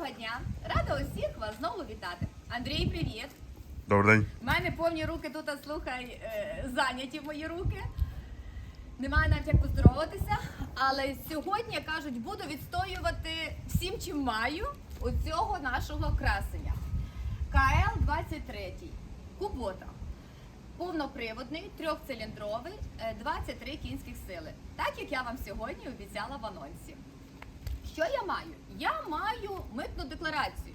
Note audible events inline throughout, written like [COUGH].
Доброго дня! Рада усіх вас знову вітати. Андрій, привіт! Добрий день. У мене повні руки тут, а слухай, е, зайняті мої руки. Немає навіть як поздороватися. Але сьогодні кажуть, буду відстоювати всім, чим маю у цього нашого красення. КЛ 23 Кубота. Повноприводний, трьохциліндровий, е, 23 кінських сили. Так як я вам сьогодні обіцяла в анонсі. Що я маю? Я маю митну декларацію,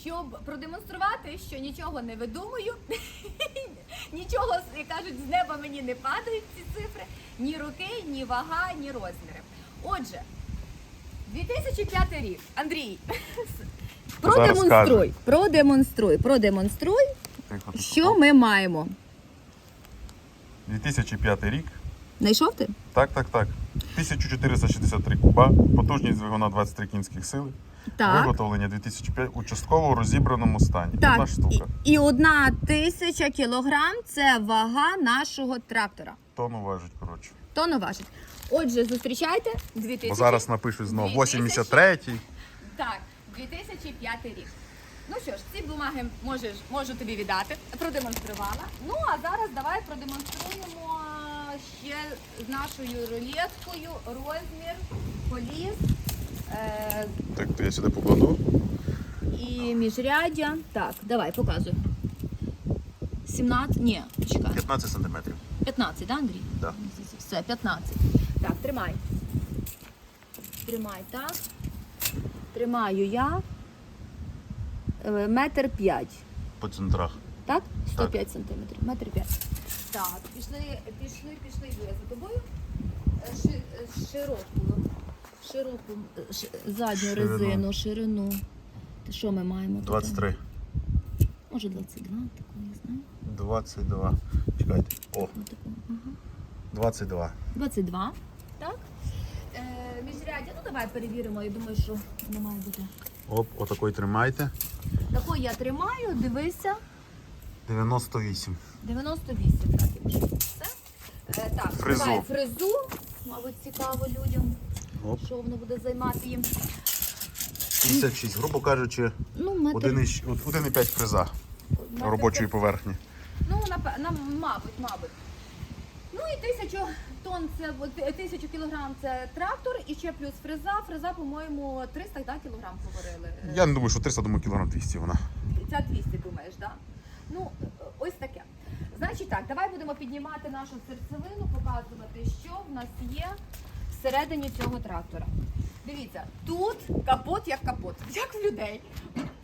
щоб продемонструвати, що нічого не видумую, [LAUGHS] нічого, як кажуть, з неба мені не падають ці цифри, ні роки, ні вага, ні розміри. Отже, 2005 рік. Андрій, [LAUGHS] продемонструй, продемонструй, продемонструй, що ми маємо. 2005 рік. Знайшов ти? Так, так, так. 1463 куба, потужність двигуна 23 кінських сили. Виготовлення 2005 у частково розібраному стані. Так, Одна штука. І, і одна тисяча кілограм це вага нашого трактора. Тонну важить, коротше. Тонну важить. Отже, зустрічайте 2000... Бо зараз напишуть знову 2000. 83-й. Так, 2005 рік. Ну що ж, ці бумаги можеш, можу тобі віддати. Продемонструвала. Ну а зараз давай продемонструємо ще з нашою рулеткою розмір, поліс е, Так, то я сюди покладу. і міжряддя. Так, давай, показуй. 17, ні, чекай. 15 сантиметрів. 15, да, Андрій? Да. Все, 15. Так, тримай. Тримай так. Тримаю я. Е, Метр п'ять. По центрах. Так? 105 сантиметрів. Метр п'ять. Так, пішли, пішли, пішли йду за тобою. Е, ши- е, Широку, широку ш- задню Ширину. резину, ширину. Та що ми маємо? тут? 23. Може 22, таку, не знаю. 22. Чекайте. О, Отаку. Ага. 22. 22. Так. Е, міжряддя, ну давай перевіримо. Я думаю, що не має бути. Оп, отакий тримайте. Таку я тримаю, дивися. 98. 98, так, якщо все. Е, так, Фрезу. давай фрезу. Мабуть, цікаво людям, Оп. що воно буде займати їм. 56. Грубо кажучи, Ну, метр. 1,5 1,5 фреза метр робочої поверхні. Ну, напе- на, мабуть, мабуть. Ну і тисячу тонн це от, е, тисячу кілограм це трактор, і ще плюс фреза. Фреза, по-моєму, 300 да, кілограм говорили. Е, Я не думаю, що 300, думаю, кілограм 200 вона. Ця 200, думаєш, да? Ну, ось таке. Значить так, давай будемо піднімати нашу серцевину, показувати, що в нас є всередині цього трактора. Дивіться, тут капот як капот, як в людей.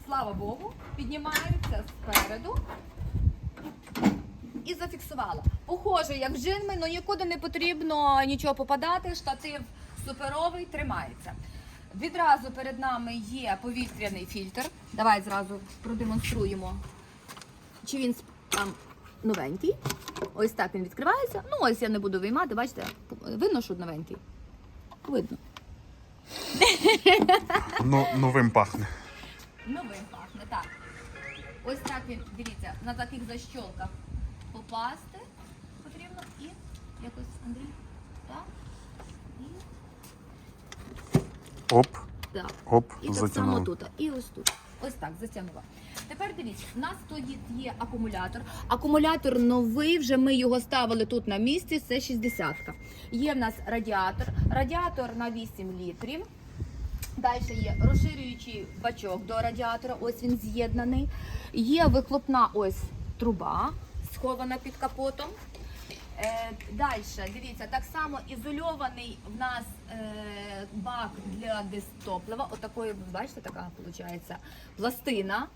Слава Богу, піднімаються спереду і зафіксувала. Похоже, як джинми, але нікуди не потрібно нічого попадати. Штатив суперовий, тримається. Відразу перед нами є повітряний фільтр. Давай зразу продемонструємо. Чи він там новенький? Ось так він відкривається. Ну, ось я не буду виймати, бачите, видно, що новенький. Видно. Ну, новим пахне. Новим пахне, так. Ось так він, дивіться, на таких защолках попасти потрібно і якось, Андрій, так. І Оп, так. оп, І так само тут. І ось тут. Ось так, затягнула. Тепер дивіться, у нас тут є акумулятор. Акумулятор новий, вже ми його ставили тут на місці, це 60-ка. Є в нас радіатор. Радіатор на 8 літрів. Далі є розширюючий бачок до радіатора, ось він з'єднаний. Є вихлопна ось труба, схована під капотом. Е, Далі, дивіться, так само ізольований в нас е, бак для дистоплива. Отакої, бачите, така виходить пластина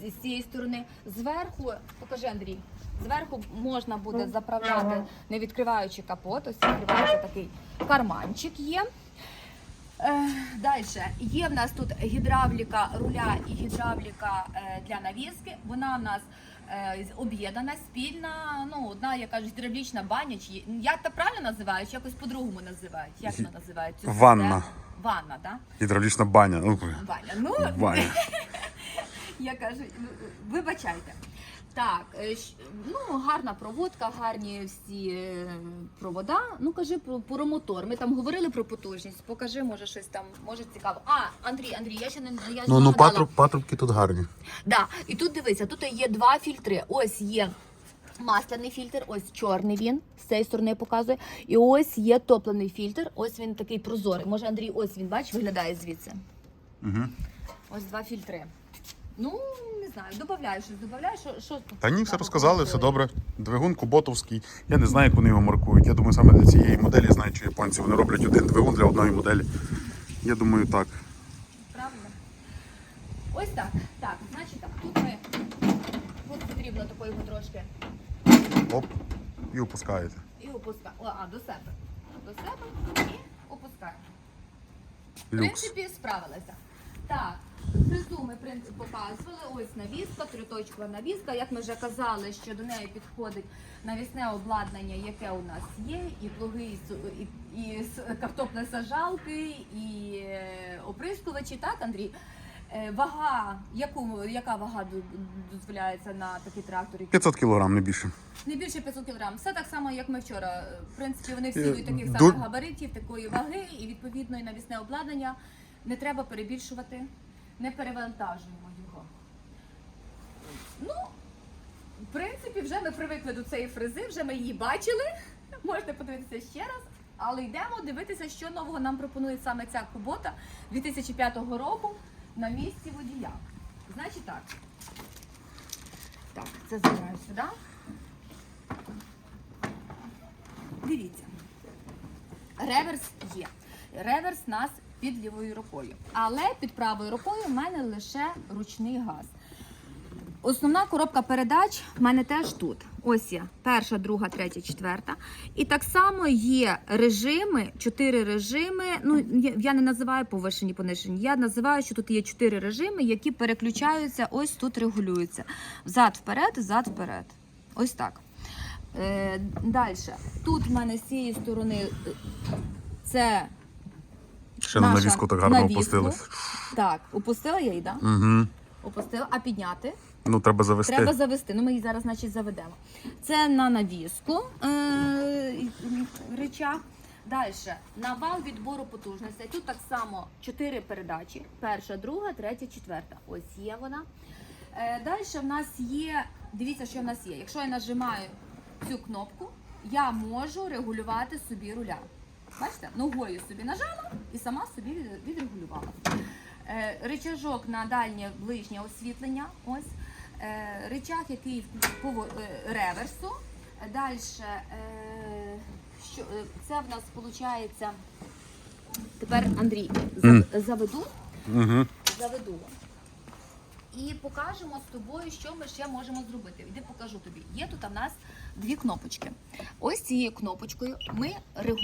з, з цієї сторони. Зверху, покажи Андрій, зверху можна буде заправляти, не відкриваючи капот. Ось відкривається такий карманчик є. Е, Далі є в нас тут гідравліка руля і гідравліка е, для навіски. Вона в нас е, об'єднана, спільна. Ну, одна, я кажу, гідравлічна баня. Чи як це правильно називають? Чи якось по-другому називають? Як вона називається? Ванна. Ванна, так? Гідравлічна баня. Ну, Баня. Ну, [LAUGHS] баня. Я кажу, вибачайте. Так, е, ну гарна проводка, гарні всі е, провода. Ну кажи про, про мотор. Ми там говорили про потужність. Покажи, може щось там, може цікаво. А, Андрій, Андрій, я ще не я Ну, ну патруб, патрубки тут гарні. Да, і тут дивися, тут є два фільтри. Ось є масляний фільтр, ось чорний він з цієї сторони показує. І ось є топлений фільтр. Ось він такий прозорий. Може, Андрій, ось він бач, виглядає звідси. Угу. Ось два фільтри. Ну, не знаю, додаю щось, додаю, що, що Та ні, все там розказали, все добре. Двигун куботовський. Я не знаю, як вони його маркують. Я думаю, саме для цієї моделі знають, що японці вони роблять один двигун для одної моделі. Я думаю, так. Правильно? Ось так. Так, значить так, тут ми тут потрібно такої трошки Оп, і опускаєте. і опускаємо. А, до себе. До себе і опускаємо. В Люкс. принципі, справилися. Так, внизу ми в принципі, показували. Ось навіска, триточкова навіска. Як ми вже казали, що до неї підходить навісне обладнання, яке у нас є, і плуги, і, і, і с- картоплесажалки, і е, оприскувачі, так, Андрій? Е, Вага, яку, яка вага дозволяється на такий трактор? 500 кілограм, не більше. Не більше 500 кг. Все так само, як ми вчора. В принципі, вони всі Е, таких ду- самих габаритів, такої ваги, і відповідно і навісне обладнання. Не треба перебільшувати, не перевантажуємо його. Ну, в принципі, вже ми привикли до цієї фрези, вже ми її бачили. Можете подивитися ще раз. Але йдемо дивитися, що нового нам пропонує саме ця кубота 2005 року на місці водія. Значить так. Так, це забираю сюди. Дивіться. Реверс є. Реверс нас під лівою рукою. Але під правою рукою в мене лише ручний газ. Основна коробка передач в мене теж тут. Ось є перша, друга, третя, четверта. І так само є режими, чотири режими. Ну я- я не називаю повишені, понижені. Я називаю, що тут є чотири режими, які переключаються. Ось тут регулюються. Взад вперед, взад вперед. Ось так. Е, Далі. Тут в мене з цієї сторони е, це Ще на навіску так гарно навіску. опустились. так, опустила я її, да? Угу. Опустила, а підняти. Ну, треба завести. Треба завести. Ну, ми її зараз, значить, заведемо. Це на навіску е- речах. Далі на вал відбору потужностей. Тут так само чотири передачі: перша, друга, третя, четверта. Ось є вона. Е, Далі в нас є. Дивіться, що в нас є. Якщо я нажимаю цю кнопку, я можу регулювати собі руля. Бачите, ногою собі нажала і сама собі відрегулювала. Е, Рычажок на дальнє ближнє освітлення. Ось е, рычаг, який по е, реверсу. Далі, це в нас виходить. Тепер Андрій заведу, заведу. І покажемо з тобою, що ми ще можемо зробити. Іди покажу тобі. Є тут у нас дві кнопочки. Ось цією кнопочкою ми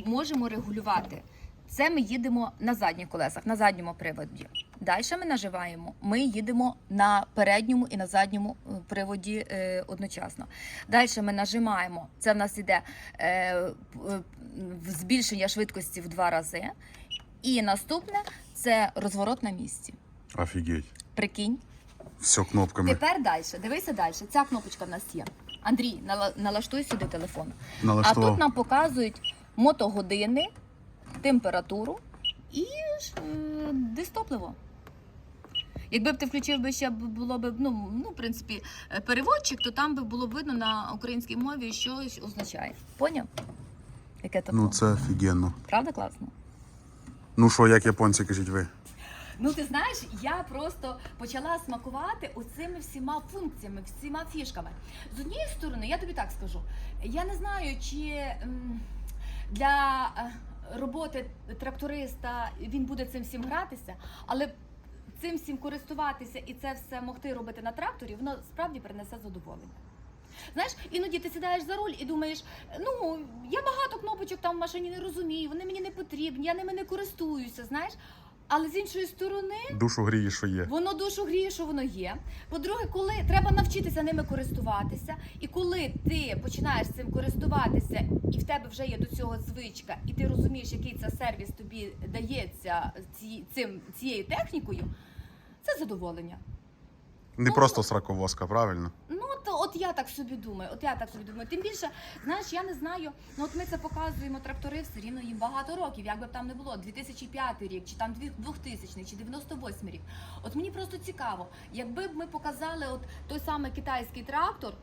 можемо регулювати. Це ми їдемо на задніх колесах, на задньому приводі. Далі ми наживаємо. Ми їдемо на передньому і на задньому е, приводі е, одночасно. Далі ми нажимаємо. Це в нас іде е, е, в збільшення швидкості в два рази. І наступне це розворот на місці. Офігеть. Прикинь. Все кнопками. Тепер далі. Дивися далі. Ця кнопочка в нас є. Андрій, нала- налаштуй сюди телефон. А тут нам показують мотогодини, температуру і ж, е, дистопливо. Якби б ти включив би ще б було б, ну, ну, в принципі, е, переводчик, то там би було б видно на українській мові, що означає. Поняв? Яке тепло? Ну це офігенно. Правда класно? Ну що, як японці, кажіть ви? Ну, ти знаєш, я просто почала смакувати оцими всіма функціями, всіма фішками. З однієї сторони, я тобі так скажу, я не знаю, чи для е, роботи тракториста він буде цим всім гратися, але цим всім користуватися і це все могти робити на тракторі, воно справді принесе задоволення. Знаєш, іноді ти сідаєш за руль і думаєш, ну я багато кнопочок там в машині не розумію, вони мені не потрібні, я ними не користуюся, знаєш. Але з іншої сторони, Душу гріє, що є. воно душу гріє, що воно є. По-друге, коли треба навчитися ними користуватися, і коли ти починаєш цим користуватися, і в тебе вже є до цього звичка, і ти розумієш, який це сервіс тобі дається ці, цим, цією технікою, це задоволення. Не просто сраковозка, правильно? От я так собі думаю, от я так собі думаю. Тим більше, знаєш, я не знаю. Ну от ми це показуємо трактори все рівно їм багато років, як би там не було, 2005 рік, чи там 2000, чи 98 рік. От мені просто цікаво, якби б ми показали от той самий китайський трактор,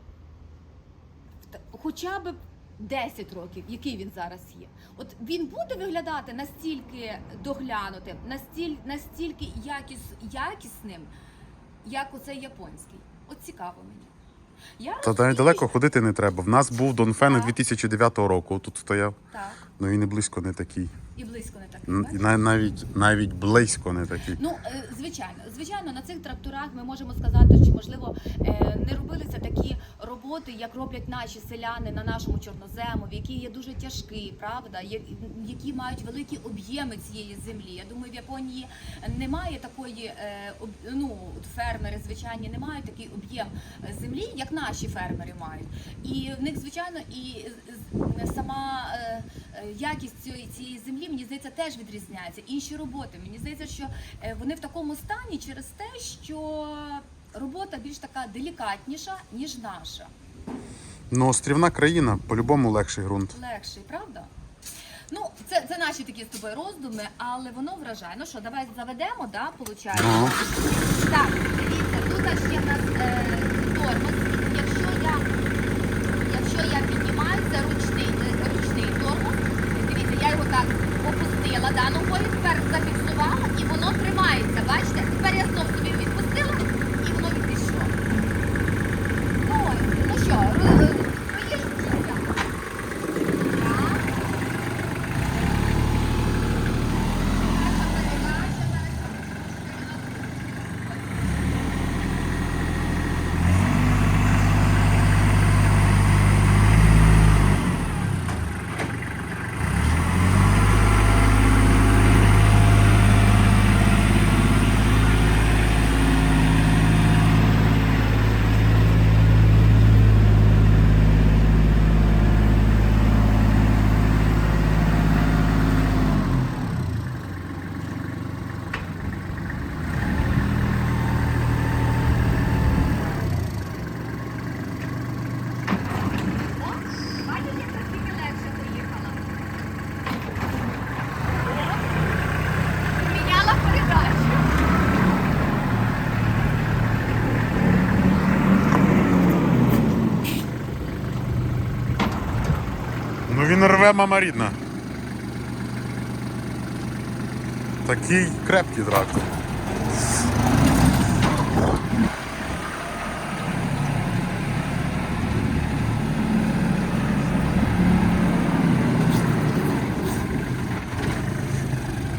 хоча б 10 років, який він зараз є. От він буде виглядати настільки доглянутим, настіль, настільки якіс, якісним, як оцей японський. От цікаво мені. Я Та навіть далеко ходити не треба. В нас був Донфен Так. 2009 року. Тут стояв. Так, Ну і не близько не такий. І близько не так. Н- Навіть навіть близько не такий. Ну, е, звичайно, звичайно, на цих тракторах ми можемо сказати, що можливо е, не робилися такі роботи, як роблять наші селяни на нашому чорноземові, які є дуже тяжкі, правда, які мають великі об'єми цієї землі. Я думаю, в Японії немає такої е, ну, фермери, звичайні, не мають такий об'єм землі, як наші фермери мають. І в них, звичайно, і сама якість цієї землі, мені здається, теж відрізняється. Інші роботи. Мені здається, що е, вони в такому стані через те, що робота більш така делікатніша, ніж наша. Ну, острівна країна, по-любому легший ґрунт. Легший, правда? Ну, це, це наші такі з тобою роздуми, але воно вражає. Ну що, давай заведемо, да, получається? Ну. Так, дивіться, тут ще в нас е, тормоз. Якщо я, якщо я піднімаю, це ручний, е, ручний тормоз. Дивіться, я його так опустила да, ногою, тепер зафіксувала і воно тримається. Бачите? Тепер я знов собі відпустила і воно відійшло. Ой, ну що, ро- е, проїжджуся. Так. О, бачиш, як наскільки легше поїхала. О, Поміняла передачу. Ну він рве мама рідна. Такий крепкий трактор.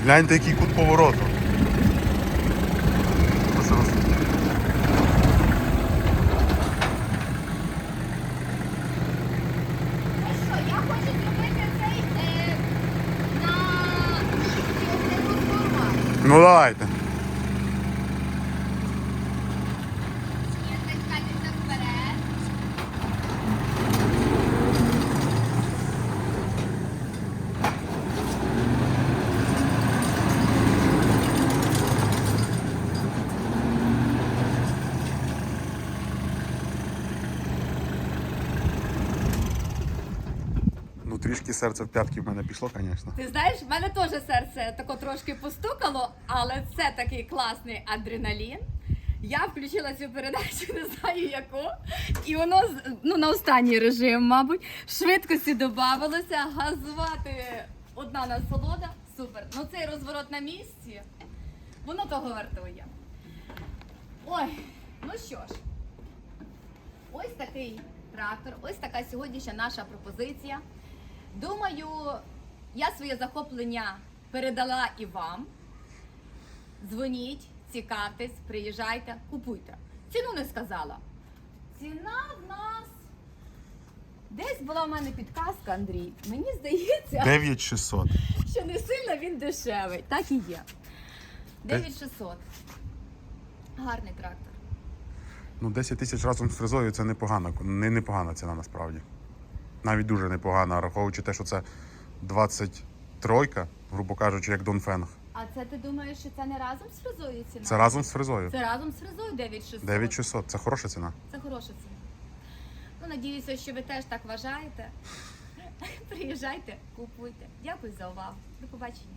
Гляньте, який кут повороту. Ось роз- Ну що, я хочу зробити цей е, на місці оцей формат. Ну давайте. Тискайтеся вперед. Ну трішки серце в п'ятки в мене пішло, звісно. Ти знаєш, в мене теж серце тако трошки постукало, але це такий класний адреналін. Я включила цю передачу, не знаю яку, і воно ну, на останній режим, мабуть, швидкості додавалося, газувати одна насолода. Супер. Ну цей розворот на місці, воно того вартує. Ой, ну що ж, ось такий трактор, ось така сьогоднішня наша пропозиція. Думаю, я своє захоплення передала і вам. Дзвоніть, цікавтесь, приїжджайте, купуйте. Ціну не сказала. Ціна в нас десь була в мене підказка, Андрій. Мені здається, 9600. [LAUGHS] що не сильно він дешевий. Так і є. 9600. Гарний трактор. Ну, 10 тисяч разом з фрезою це непогана, не непогана ціна насправді. Навіть дуже непогана, враховуючи те, що це 23, грубо кажучи, як Донфенг. А це ти думаєш, що це не разом з фризою ціна? Це разом з фризою. Це разом з фризою 9600. 9600. Це хороша ціна. Це хороша ціна. Ну, надіюся, що ви теж так вважаєте. [LAUGHS] Приїжджайте, купуйте. Дякую за увагу. До побачення.